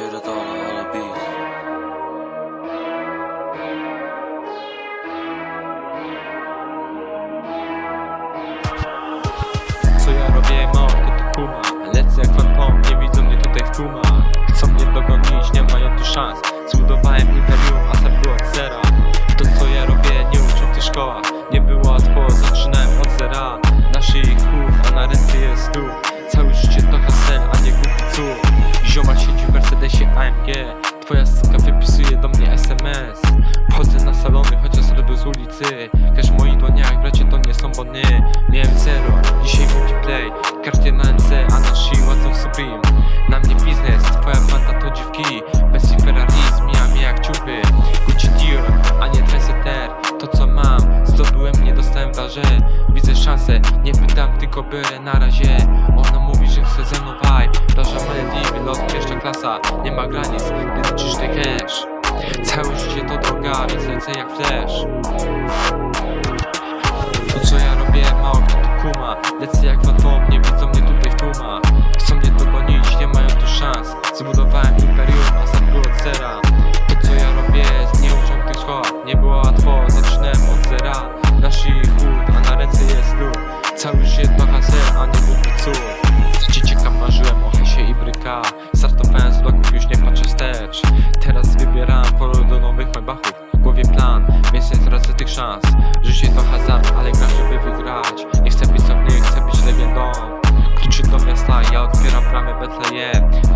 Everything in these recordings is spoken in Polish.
pierdolę, ale Co ja robię, mało kto to kuma. Lecę jak fantom, nie widzą mnie tutaj w tłumach. Chcą mnie dogonić, nie mają tu szans. Zbudowałem imperium, a tak było od zera. To co ja robię, nie uczą w tych szkołach. Nie było łatwo, zaczynałem od zera. Naszych chów, a na ręce jest tu. Twoja syska wypisuje do mnie SMS Wchodzę na salony, chociaż robię z ulicy. W moich dłoniach, bracie to nie są bony. Miałem zero, dzisiaj multiplay Karcie na NC, a na szyi ładzą Supreme Na mnie biznes, twoja banda to dziwki. Bez Ferrari zmija mnie jak ciupy. Gucci Dior, a nie Trendsetter. To co mam, zdobyłem, nie dostałem warze Widzę szansę, nie pytam, tylko biorę na razie. Ona mówi, że chce ze mną klasa Nie ma granic, gdy te cash Całe życie to droga, więc lecę jak flash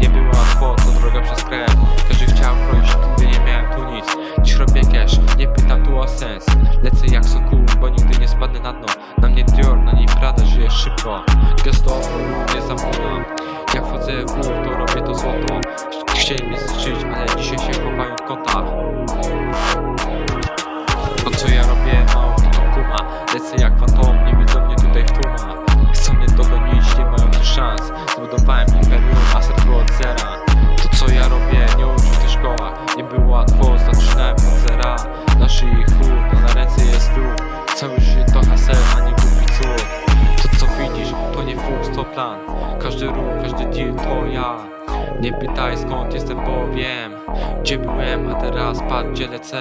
Nie było łatwo, to droga przez krew. Każdy chciał kroić, nigdy nie miałem tu nic. Dziś robię cash, nie pytam tu o sens. Lecę jak sokół, bo nigdy nie spadnę na dno. Na mnie Dior, na niej Prada, żyję szybko. Gesto, nie zapominam Jak wchodzę w górę, to robię to złoto. Chcieli mnie zniszczyć, ale dzisiaj się chowają w kątach plan. Każdy ruch, każdy deal to ja. Nie pytaj skąd jestem, bo wiem Gdzie byłem, a teraz patrz gdzie lecę